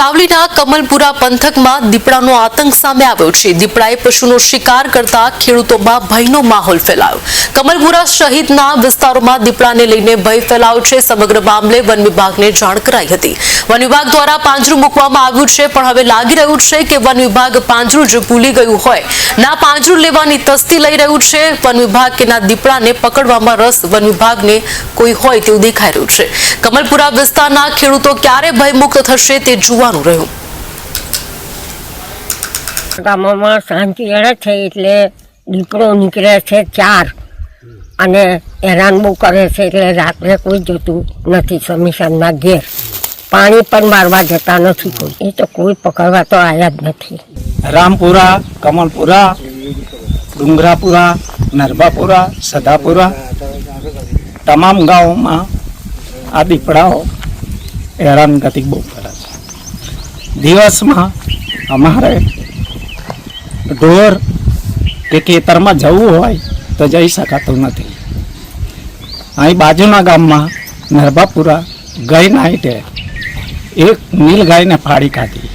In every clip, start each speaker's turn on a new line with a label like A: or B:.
A: સાવલીના કમલપુરા પંથકમાં દીપડાનો આતંક સામે આવ્યો છે. દીપડાએ પશુનો શિકાર કરતા ખેડૂતોમાં ભયનો માહોલ ફેલાયો. કમલપુરા સહિતના વિસ્તારોમાં દીપડાને લઈને ભય ફેલાયો છે. સમગ્ર મામલે વન વિભાગને જાણ કરાઈ હતી. વન વિભાગ દ્વારા પાંજરું મૂકવામાં આવ્યું છે, પણ હવે લાગી રહ્યું છે કે વન વિભાગ પાંજરું જ ભૂલી ગયું હોય. ના પાંજરું લેવાની તસ્તી લઈ રહ્યું છે. વન વિભાગ કે ના દીપડાને પકડવામાં રસ વન વિભાગને કોઈ હોય તેવું દેખાઈ રહ્યું છે. કમલપુરા વિસ્તારના ખેડૂતો ક્યારે ભયમુક્ત થશે તે જોવાનું રહ્યું.
B: ગામોમાં શાંતિ રહે છે એટલે દીકરો નીકળે છે ચાર અને હેરાન બહુ કરે છે એટલે રાત્રે કોઈ જતું નથી સમીશાનના ઘેર. પાણી પણ મારવા જતા નથી કોઈ. એ તો કોઈ પકડવા તો આવ્યા જ નથી.
C: રામપુરા કમલપુરા ડુંગરાપુરા નરબાપુરા સદાપુરા તમામ ગામોમાં આ દીપડાઓ હેરાનગતિ બહુ કરે. દિવસમાં અમારે ઢોર કે ખેતરમાં જવું હોય તો જઈ શકાતું નથી. અહીં બાજુના ગામમાં નરબાપુરા ગઈ નાઈટે એક નીલ ગાયને ફાડી ખાધી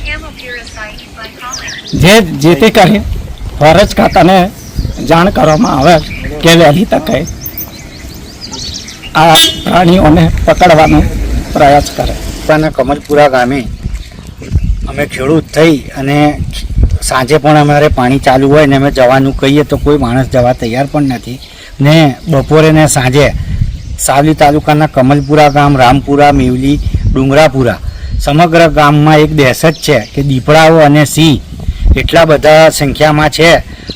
C: જે જેથી કરી ફરજ ખાતાને જાણ કરવામાં આવે કે વહેલી તકે આ પ્રાણીઓને પકડવાનો પ્રયાસ કરે.
D: તાલુકાના કમલપુરા ગામે અમે ખેડૂત થઈ અને સાંજે પણ અમારે પાણી ચાલુ હોય ને અમે જવાનું કહીએ તો કોઈ માણસ જવા તૈયાર પણ નથી. ને બપોરે ને સાંજે સાવલી તાલુકાના કમલપુરા ગામ, રામપુરા, મેવલી, ડુંગરાપુરા સમગ્ર ગામમાં એક દહેશત છે કે દીપડાઓ અને સિંહ એટલા બધા સંખ્યામાં છે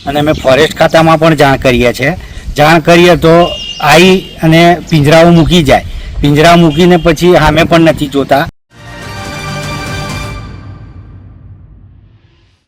D: અને અમે ફોરેસ્ટ ખાતામાં પણ જાણ કરીએ છીએ. જાણ કરીએ તો આવી અને પિંજરાઓ મૂકી જાય. પિંજરા મૂકીને પછી સામે પણ નથી જોતા.